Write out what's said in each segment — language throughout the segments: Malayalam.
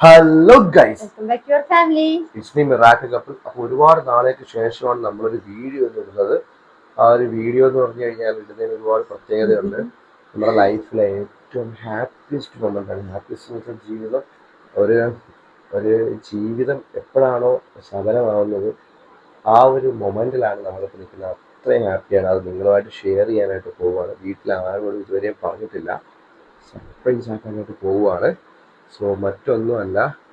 Hello guys welcome back to your family it's me miracle couple അപ്പൊ ഒരുപാട് നാളേക്ക് ശേഷമാണ് നമ്മളൊരു വീഡിയോ എന്ന് ഇടുന്നത് ആ ഒരു വീഡിയോ എന്ന് പറഞ്ഞു കഴിഞ്ഞാൽ ഇടുന്നതിന് ഒരുപാട് പ്രത്യേകതയുണ്ട്. നമ്മുടെ ലൈഫിലെ ഏറ്റവും ഹാപ്പിയസ്റ്റ് മൊമെന്റ് ആണ്. ഹാപ്പിയസ്റ്റ് എന്ന് വെച്ചാൽ ജീവിതം. ഒരു ഒരു ജീവിതം എപ്പോഴാണോ സഫലമാവുന്നത് ആ ഒരു മൊമെന്റിലാണ് നമ്മളിപ്പോൾ നിൽക്കുന്നത്. അത്രയും ഹാപ്പിയാണ്. അത് നിങ്ങളുമായിട്ട് ഷെയർ ചെയ്യാനായിട്ട് പോവുകയാണ്. വീട്ടിൽ ആരോടും ഇതുവരെയും പറഞ്ഞിട്ടില്ല. സർപ്രൈസ് ആക്കാനായിട്ട് പോവുകയാണ്. സോ മറ്റൊന്നുമല്ല.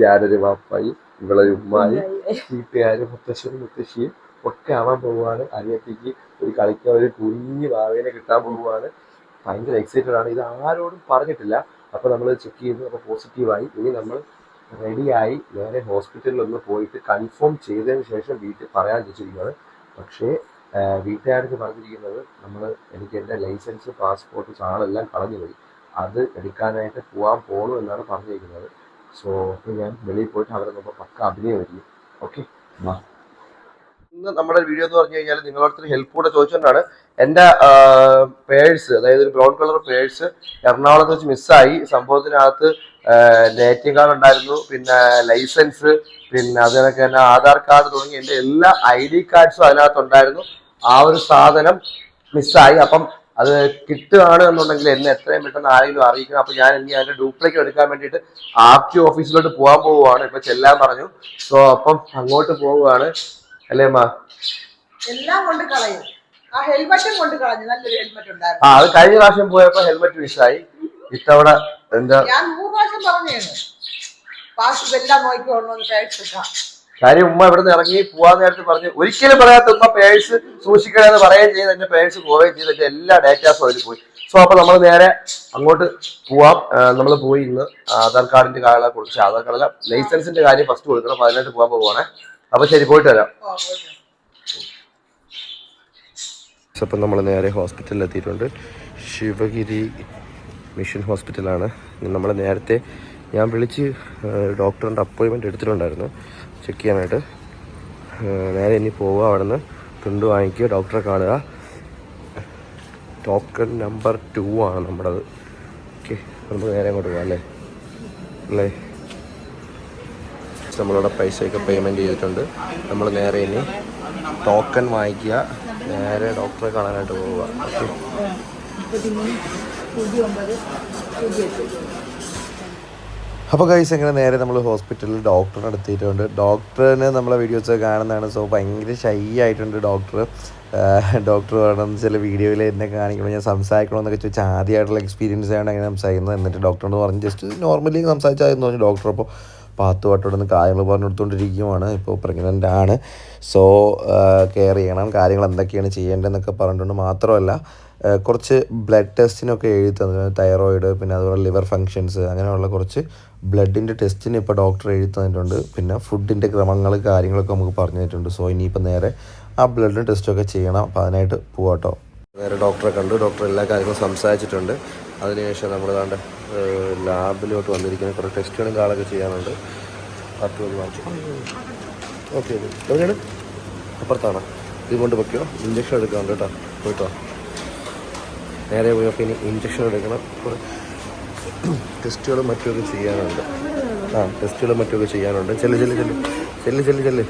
ഞാനൊരു വാപ്പായി ഇവളൊരു ഉമ്മായി വീട്ടുകാരും മുത്തശ്ശനും മുത്തശ്ശിയും ഒക്കെ ആവാൻ പോവുകയാണ്. അനിയത്തിക്ക് ഒരു കളിക്കാൻ ഒരു കുഞ്ഞു ഭാവേനെ കിട്ടാൻ പോവുകയാണ്. ഭയങ്കര എക്സൈറ്റഡ് ആണ്. ഇത് ആരോടും പറഞ്ഞിട്ടില്ല. അപ്പോൾ നമ്മൾ ചെക്ക് ചെയ്തു. അപ്പോൾ പോസിറ്റീവായി ഇനി നമ്മൾ റെഡിയായി നേരെ ഹോസ്പിറ്റലിൽ ഒന്ന് പോയിട്ട് കൺഫേം ചെയ്തതിന് ശേഷം വീട്ടിൽ പറയാൻ വെച്ചിരിക്കുകയാണ് പക്ഷേ വീട്ടുകാർക്ക് പറഞ്ഞിരിക്കുന്നത് നമ്മൾ എനിക്ക് എന്റെ ലൈസൻസ് പാസ്പോർട്ട് സാധനമെല്ലാം കളഞ്ഞു പോയി. അത് എടുക്കാനായിട്ട് പോകാൻ പോകണു എന്നാണ് പറഞ്ഞിരിക്കുന്നത്. സോ ഞാൻ വെളിയിൽ പോയിട്ട് അവരെ നോക്കുമ്പോൾ പക്ക അഭിനയം അഭിനയമായിരിക്കും ഓക്കെ ഇന്ന് നമ്മുടെ വീഡിയോ എന്ന് പറഞ്ഞു കഴിഞ്ഞാൽ നിങ്ങളോടൊരു ഹെൽപ്പ് കൂടെ ചോദിച്ചുകൊണ്ടാണ് എന്റെ പേഴ്സ് അതായത് ഒരു ബ്രൗൺ കളർ പേഴ്സ് എറണാകുളത്ത് വെച്ച് മിസ്സായി സംഭവത്തിനകത്ത് എ ടി എം കാർഡ് ഉണ്ടായിരുന്നു. പിന്നെ ലൈസൻസ് പിന്നെ അതിനൊക്കെ തന്നെ ആധാർ കാർഡ് തുടങ്ങി എന്റെ എല്ലാ ഐ ഡി കാർഡ്സും അതിനകത്തുണ്ടായിരുന്നു. ആ ഒരു സാധനം മിസ്സായി അപ്പം അത് കിട്ടുകയാണ് എന്നുണ്ടെങ്കിൽ എന്നെ എത്രയും പെട്ടെന്ന് ആരെങ്കിലും അറിയിക്കണം. അപ്പൊ ഞാൻ ഇനി അതിന്റെ ഡ്യൂപ്ലിക്കേറ്റ് എടുക്കാൻ വേണ്ടിയിട്ട് ആർ ടി ഓഫീസിലോട്ട് പോകാൻ പോവുകയാണ്. ഇപ്പൊ ചെല്ലാൻ പറഞ്ഞു. സോ അപ്പം അങ്ങോട്ട് പോവുകയാണ്. അല്ലേ അമ്മ? എല്ലാം കൊണ്ട് കളയും. ആ ഹെൽമെറ്റും കൊണ്ട് കളഞ്ഞു. നല്ലൊരു ഹെൽമെറ്റ് ആ അത് കഴിഞ്ഞ പ്രാവശ്യം പോയപ്പോ ഹെൽമെറ്റ് മിസ്സായി. ഇത്തവണ എന്താ? ഞാൻ നൂറ് പ്രാവശ്യം പറഞ്ഞു പാസ് കാര്യം ഉമ്മ ഇവിടെ നിന്ന് ഇറങ്ങി പോവാൻ നേരത്ത് പറഞ്ഞു ഒരിക്കലും പറയാത്ത ഉമ്മ പേഴ്സ് സൂക്ഷിക്കണമെന്ന് പറയുകയും ചെയ്ത് എന്റെ പേഴ്സ് പോവുകയും ചെയ്ത് എന്റെ എല്ലാ ഡേറ്റാസും അതിൽ പോയി. സോ അപ്പൊ നമ്മൾ നേരെ അങ്ങോട്ട് പോവാം. നമ്മൾ പോയി ഇന്ന് ആധാർ കാർഡിന്റെ കാര്യങ്ങളെ കുറിച്ച് ആധാർ കാർഡല്ല ലൈസൻസിന്റെ കാര്യം ഫസ്റ്റ് കൊടുക്കണം. അപ്പൊ അതിനായിട്ട് പോകാൻ പോവാണേ അപ്പൊ ശരി പോയിട്ട് വരാം. അപ്പം നമ്മൾ നേരെ ഹോസ്പിറ്റലിൽ എത്തിയിട്ടുണ്ട് ശിവഗിരി മിഷൻ ഹോസ്പിറ്റലാണ്. നമ്മൾ നേരത്തെ ഞാൻ വിളിച്ച് ഡോക്ടറിന്റെ അപ്പോയിൻമെന്റ് എടുത്തിട്ടുണ്ടായിരുന്നു. ചെക്ക് ചെയ്യാനായിട്ട്. നേരെ ഇനി പോവുക അവിടെ നിന്ന് തുണ്ട് വാങ്ങിക്കുക ഡോക്ടറെ കാണുക. ടോക്കൺ നമ്പർ ടു ആണ് നമ്മുടേത്. ഓക്കെ നമുക്ക് നേരെ അങ്ങോട്ട് പോകാം അല്ലേ? അല്ലേ? നമ്മളിവിടെ പൈസയൊക്കെ പേയ്മെന്റ് ചെയ്തിട്ടുണ്ട്. നമ്മൾ നേരെ ഇനി ടോക്കൺ വാങ്ങിക്കുക. നേരെ ഡോക്ടറെ കാണാനായിട്ട് പോവുക. ഓക്കെ അപ്പോൾ കൈസ് എങ്ങനെ നേരെ നമ്മൾ ഹോസ്പിറ്റലിൽ ഡോക്ടറിനെ എടുത്തിട്ടുണ്ട് ഡോക്ടറിന് നമ്മളെ വീഡിയോസ് കാണുന്നതാണ്. സോ ഭയങ്കര ഷൈ ആയിട്ടുണ്ട് ഡോക്ടർ ഡോക്ടർ വേണമെന്ന് ചില വീഡിയോയിൽ എന്നെ കാണിക്കുമ്പോൾ ഞാൻ സംസാരിക്കണമെന്നൊക്കെ ചോദിച്ചാൽ ആദ്യമായിട്ടുള്ള എക്സ്പീരിയൻസ് ആണ് അങ്ങനെ സംസാരിക്കുന്നത്. എന്നിട്ട് ഡോക്ടറോട് പറഞ്ഞ് ജസ്റ്റ് നോർമലി സംസാരിച്ചായിരുന്നു പറഞ്ഞു. ഡോക്ടർ അപ്പോൾ പാത്തു നിന്ന് കാര്യങ്ങൾ പറഞ്ഞു കൊടുത്തുകൊണ്ടിരിക്കുകയാണ് ഇപ്പോൾ പ്രഗ്നന്റ് ആണ്. സോ കെയർ ചെയ്യണം. കാര്യങ്ങൾ എന്തൊക്കെയാണ് ചെയ്യേണ്ടതെന്നൊക്കെ പറഞ്ഞിട്ടുണ്ട് മാത്രമല്ല കുറച്ച് ബ്ലഡ് ടെസ്റ്റിനൊക്കെ എഴുതി തന്നു. തൈറോയിഡ് പിന്നെ അതുപോലെ ലിവർ ഫങ്ഷൻസ് അങ്ങനെയുള്ള കുറച്ച് ബ്ലഡിന്റെ ടെസ്റ്റിന് ഇപ്പോൾ ഡോക്ടർ എഴുതി തന്നിട്ടുണ്ട്. പിന്നെ ഫുഡിന്റെ ക്രമങ്ങൾ കാര്യങ്ങളൊക്കെ നമുക്ക് പറഞ്ഞു തന്നിട്ടുണ്ട്. സോ ഇനിയിപ്പോൾ നേരെ ആ ബ്ലഡിന്റെ ടെസ്റ്റൊക്കെ ചെയ്യണം. അപ്പോൾ അതിനായിട്ട് പോവാട്ടോ വേറെ ഡോക്ടറെ കണ്ടു. ഡോക്ടർ എല്ലാ കാര്യങ്ങളും സംസാരിച്ചിട്ടുണ്ട്. അതിനുശേഷം നമ്മൾ ദാണ്ട് ലാബിലോട്ട് വന്നിരിക്കുന്ന കുറേ ടെസ്റ്റുകളും കാളൊക്കെ ചെയ്യാനുണ്ട്. പത്ത് മണി വാങ്ങിച്ചു. ഓക്കെ എവിടെയാണ്? അപ്പുറത്താണ്? ഇത് കൊണ്ട് വെക്കോ ഇഞ്ചക്ഷൻ എടുക്കാം കേട്ടോ. പോയിട്ടോ. നേരെ പോയപ്പോൾ ഇനി ഇഞ്ചക്ഷൻ എടുക്കണം. ടെസ്റ്റുകളും മറ്റുമൊക്കെ ചെയ്യാനുണ്ട്. ആ ടെസ്റ്റുകളും മറ്റുമൊക്കെ ചെയ്യാനുണ്ട്. ചെല്ല് ചെല്ല് ചെല്ല്. ചെല്ല് ചെല്ല് ചെല്ല്.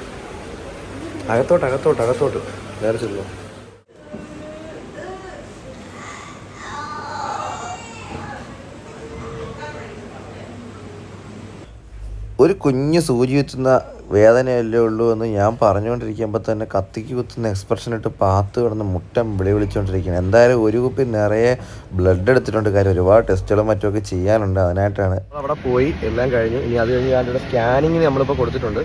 അകത്തോട്ട് അകത്തോട്ട് അകത്തോട്ട്. നേരെ ചെല്ലോ. ഒരു കുഞ്ഞ് സൂചി കുത്തുന്ന വേദനയല്ലേ ഉള്ളൂ എന്ന് ഞാൻ പറഞ്ഞുകൊണ്ടിരിക്കുമ്പോൾ തന്നെ കത്തിക്ക് കുത്തുന്ന എക്സ്പ്രഷൻ ഇട്ട് പാത്ത് കിടന്ന് മുട്ടം വിളി വിളിച്ചുകൊണ്ടിരിക്കുകയാണ് എന്തായാലും ഒരു കുപ്പി നിറയെ ബ്ലഡ് എടുത്തിട്ടുണ്ട്. കാര്യം ഒരുപാട് ടെസ്റ്റുകളും മറ്റുമൊക്കെ ചെയ്യാനുണ്ട് അതിനായിട്ടാണ്. അവിടെ പോയി എല്ലാം കഴിഞ്ഞു. ഇനി അത് കഴിഞ്ഞ് അതിന്റെ സ്കാനിങ്ങിന് നമ്മളിപ്പോൾ കൊടുത്തിട്ടുണ്ട്.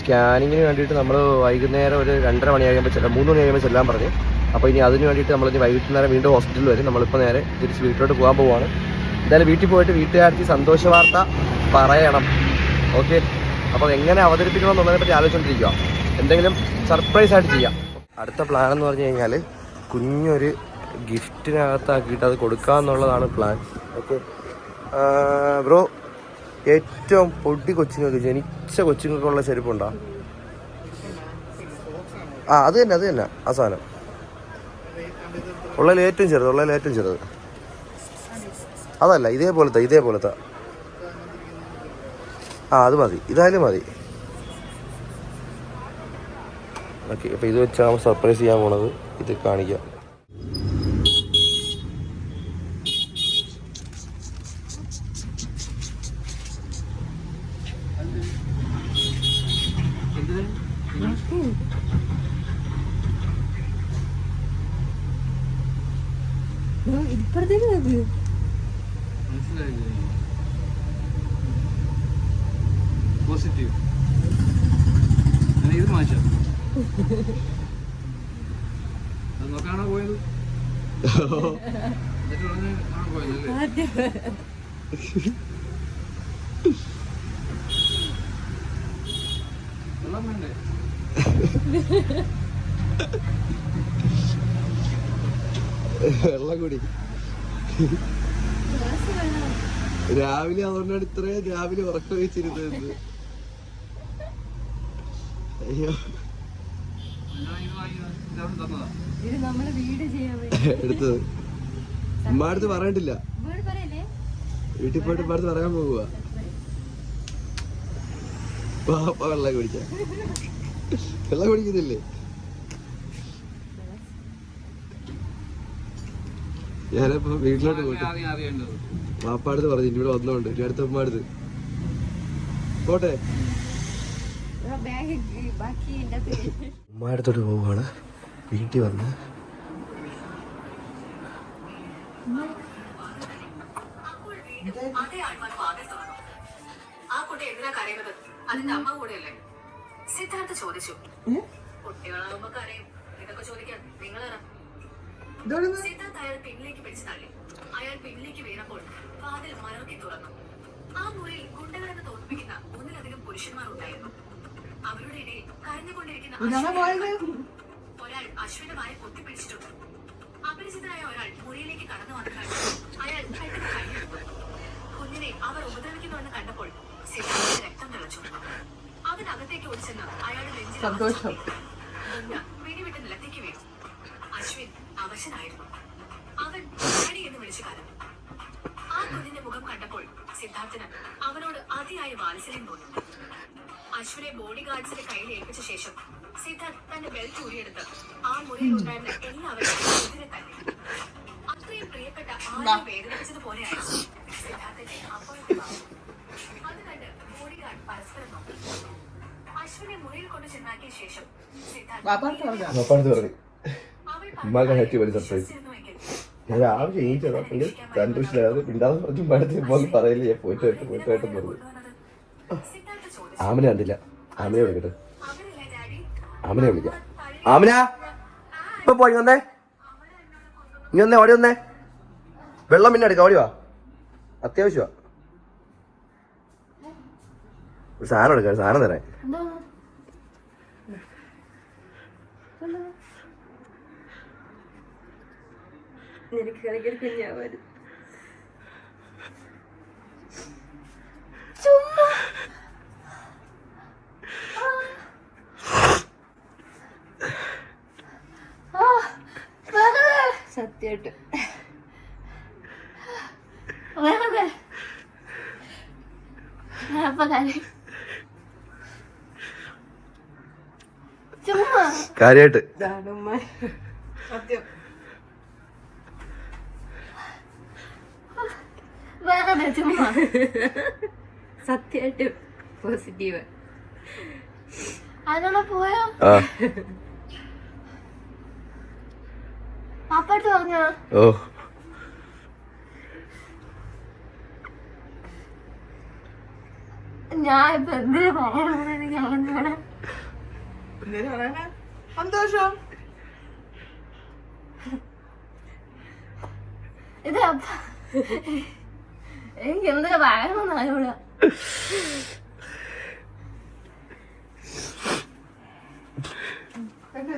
സ്കാനിങ്ങിന് വേണ്ടിയിട്ട് നമ്മൾ വൈകുന്നേരം ഒരു രണ്ടര മണി കഴിയുമ്പോൾ ചെല്ലാം. മൂന്ന് മണി കഴിയുമ്പോൾ ചെല്ലാൻ പറഞ്ഞു. അപ്പോൾ ഇനി അതിന് വേണ്ടിയിട്ട് നമ്മൾ ഇനി വൈകുന്നേരം വീണ്ടും ഹോസ്പിറ്റലിൽ വരും. നമ്മളിപ്പോൾ നേരെ തിരിച്ച് വീട്ടിലോട്ട് പോകാൻ പോവുകയാണ് എന്തായാലും വീട്ടിൽ പോയിട്ട് വീട്ടുകാർക്ക് സന്തോഷ വാർത്ത പറയണം. ഓക്കെ. അപ്പോൾ എങ്ങനെ അവതരിപ്പിക്കണം എന്നുള്ളതിനെ പറ്റി ആലോചിച്ചുകൊണ്ടിരിക്കുക എന്തെങ്കിലും സർപ്രൈസ് ആയിട്ട് ചെയ്യാം. അടുത്ത പ്ലാൻ എന്ന് പറഞ്ഞു കഴിഞ്ഞാൽ കുഞ്ഞൊരു ഗിഫ്റ്റിനകത്താക്കിയിട്ട് അത് കൊടുക്കുക എന്നുള്ളതാണ് പ്ലാൻ ഓക്കെ. ബ്രോ ഏറ്റവും പൊടി കൊച്ചിങ്ങൾക്ക് ജനിച്ച കൊച്ചിങ്ങൾക്കുള്ള ചെരുപ്പുണ്ടോ? ആ അത് തന്നെ അത് തന്നെ. ആ സാധനം. ഉള്ളതിൽ ഏറ്റവും ചെറുത് ഉള്ളതിൽ ഏറ്റവും ചെറുത്. അതല്ല ഇതേപോലത്തെ ഇതേപോലത്തെ. ആ അത് മതി. ഇതായാലും മതി. ഓക്കെ അപ്പോൾ ഇത് വെച്ചാണ് സർപ്രൈസ് ചെയ്യാൻ പോണത്. ഇത് കാണിക്കാം. പോസിറ്റീവ്. ഇത് മാറ്റാം. അത് നോക്കാണോ പോയത്? വെള്ളം വെള്ളം കൂടി. രാവിലെ അതുകൊണ്ടാണ് ഇത്രയും രാവിലെ ഉറക്കം വെച്ചിരുന്നത് അയ്യോ ഞാൻ ഇത് വാങ്ങി ഇതവിടെ തന്നതാ ഇത് നമ്മൾ വീട് ചെയ്യാൻ എടുത്തത്. ഉമ്മാടുത്ത് പറഞ്ഞിട്ടില്ല വീട് പറയല്ലേ? വീട്ടിൽ പോയിട്ട് ഉമ്മാടുത്ത് പറയാൻ പോകുക പാപ്പ വെള്ളം കുടിക്കാൻ വെള്ളം കുടിക്കുന്നില്ലേ? ഞാനിപ്പോ വീട്ടിലോട്ട് പോയിട്ട് പാപ്പാടുത്ത് പറഞ്ഞു ഇനി ഇവിടെ വന്നോണ്ട്. ഇനി അടുത്ത ഉമ്മാടുത്ത് പോട്ടെ. ബാഗ് ബാക്കി എന്റെ അകത്ത് ഉമ്മ അടുത്തോട്ട് പോവുകയാണ്. വീട്ടിൽ വന്ന് സിദ്ധാർത്ഥ ചോദിച്ചു. കരയും. ഇതൊക്കെ ചോദിക്കാൻ നിങ്ങൾ ഇതോടൊന്ന് സിദ്ധാർത്ഥ് അയാൾ പിന്നിലേക്ക് പിടിച്ചു തള്ളി. അയാൾ പിന്നിലേക്ക് വീണപ്പോൾ കാതിൽ മലർത്തി തുറന്നു. ആ മുറിയിൽ ഗുണ്ടകളെന്ന് തോന്നിപ്പിക്കുന്ന ഒന്നിലധികം പുരുഷന്മാർ ഉണ്ടായിരുന്നു. അവരുടെ ഇടയിൽ കരഞ്ഞുകൊണ്ടിരിക്കുന്ന? ഒരാൾ അശ്വിന്റെ വായ പൊത്തിപ്പിടിച്ചിട്ടുണ്ട് അപരിചിതനായ ഒരാൾ മുറിയിലേക്ക് കടന്നു വന്നു കണ്ടു അയാൾ പെട്ടെന്ന് കൈയെടുത്തു കുഞ്ഞിനെ അവർ ഉപദ്രവിക്കുന്നുവെന്ന് കണ്ടപ്പോൾ സിദ്ധാർത്ഥിന്റെ രക്തം തിളച്ചു അവനകത്തേക്ക് ഓടിച്ചെന്ന് അയാളുടെ നെഞ്ചിൽ സന്തോഷം. പിടിവിട്ട് നിലത്തേക്ക് വീണു. അശ്വിൻ അവശനായിരുന്നു. അവൻ ഡാഡി എന്ന് വിളിച്ചു കരഞ്ഞു. ആ കുഞ്ഞിന്റെ മുഖം കണ്ടപ്പോൾ സിദ്ധാർത്ഥന് അവനോട് അതിയായ വാത്സല്യം തോന്നി. അശ്വിനെ ബോഡി ഗാർഡ്സിന്റെ കയ്യിൽ ഏൽപ്പിച്ച ശേഷം സിദ്ധാർത്ഥ് തന്റെ ബെൽറ്റ് ഊരിയെടുത്ത് ആ മുറിയിൽ ഉണ്ടായിരുന്ന എല്ലാവരും എതിരെ തന്നെ അത്രയും പ്രിയപ്പെട്ട ആരെയും വേദനിപ്പിച്ചതുപോലെയായിരുന്നു സിദ്ധാർത്ഥന്റെ അപ്പോഴത്തെ. അത് കണ്ട് ബോഡി ഗാർഡ് പരസ്പരം നോക്കി അശ്വിനെ മുറിയിൽ കൊണ്ട് ചെന്നാക്കിയ ശേഷം സിദ്ധാർത്ഥ് ഉമ്മാക്കാൻ ഏറ്റവും വലിയ സർപ്രൈസ് ഞാൻ രാവിലെ ഭയങ്കര പറഞ്ഞു പറയില്ല ഞാൻ പോയിട്ട് പോയിട്ട് പറഞ്ഞു ആമിനെ കണ്ടില്ല. ആമനെ വിളിക്കട്ടെ. ആമനെ വിളിക്കാം. ആമന ഇപ്പൊ പോയി വന്നേ. നീ വന്നേ ഓടി വന്നേ. വെള്ളം പിന്നെ എടുക്കാം ഓടി വാ. അത്യാവശ്യമാ. ഒരു സാധനം എടുക്കാം ഒരു സാധനം തരാൻ. നിനക്ക് കളിക്കൽ കുഞ്ഞാവരും സത്യമായിട്ട് വേറെ അപ്പൊ കാര്യം. ചുമ്മാ. കാര്യമായിട്ട് ഇതാണ് ഉമ്മ. സത്യം. വേറെ ചുമ്മാ? സത്യമായിട്ട് പോസിറ്റീവ്. അതോടെ പോയോ ആ പാപ്പാട്ട് പറഞ്ഞോ ഓ. ഞാൻ ഇപ്പൊ എന്തിനു അറിഞ്ഞൂടാ എന്തേലും പറയണേ സന്തോഷം. ഇത് എനിക്ക് എന്തൊക്കെ പറയണമെന്ന് അറിയൂടാ എന്നെ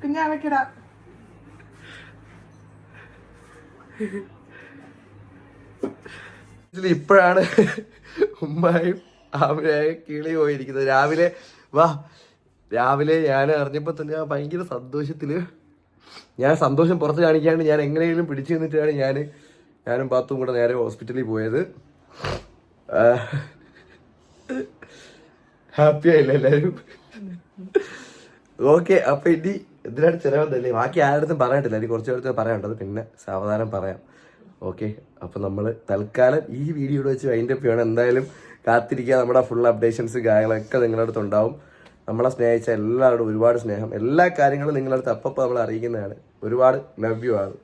കുഞ്ഞാവയ്ക്കടാ. ഇതിൽ ഇപ്പോഴാണ് ഉമ്മായും ആമയായ കിളി പോയിരിക്കുന്നത്. രാവിലെ വാ. രാവിലെ ഞാൻ അറിഞ്ഞപ്പോൾ തന്നെ ഭയങ്കര സന്തോഷത്തിൽ ഞാൻ സന്തോഷം പുറത്ത് കാണിക്കാണ്ട് ഞാൻ എങ്ങനെയെങ്കിലും പിടിച്ചു നിന്നിട്ടാണ് ഞാൻ ഞാനും പാത്തും കൂടെ നേരെ ഹോസ്പിറ്റലിൽ പോയത്. ഹാപ്പി ആയില്ല എല്ലാവരും ഓക്കെ അപ്പം ഇനി എന്തിനാണ് ചിലവെന്നല്ലേ ബാക്കി ആരുടെ പറയണ്ടില്ല. എനിക്ക് കുറച്ച് പേർക്ക് പറയാനുണ്ടത് പിന്നെ സാവധാനം പറയാം. ഓക്കെ അപ്പോൾ നമ്മൾ തൽക്കാലം ഈ വീഡിയോ വെച്ച് അതിന്റെ ചെയ്യണം എന്തായാലും കാത്തിരിക്കുക. നമ്മുടെ ഫുൾ അപ്ഡേഷൻസ് കാര്യങ്ങളൊക്കെ നിങ്ങളുടെ അടുത്ത് ഉണ്ടാവും. നമ്മളെ സ്നേഹിച്ച എല്ലാവരോടും ഒരുപാട് സ്നേഹം. എല്ലാ കാര്യങ്ങളും നിങ്ങളുടെ അടുത്ത് അപ്പം നമ്മൾ അറിയിക്കുന്നതാണ്. ഒരുപാട് ലവ് യു ആണ്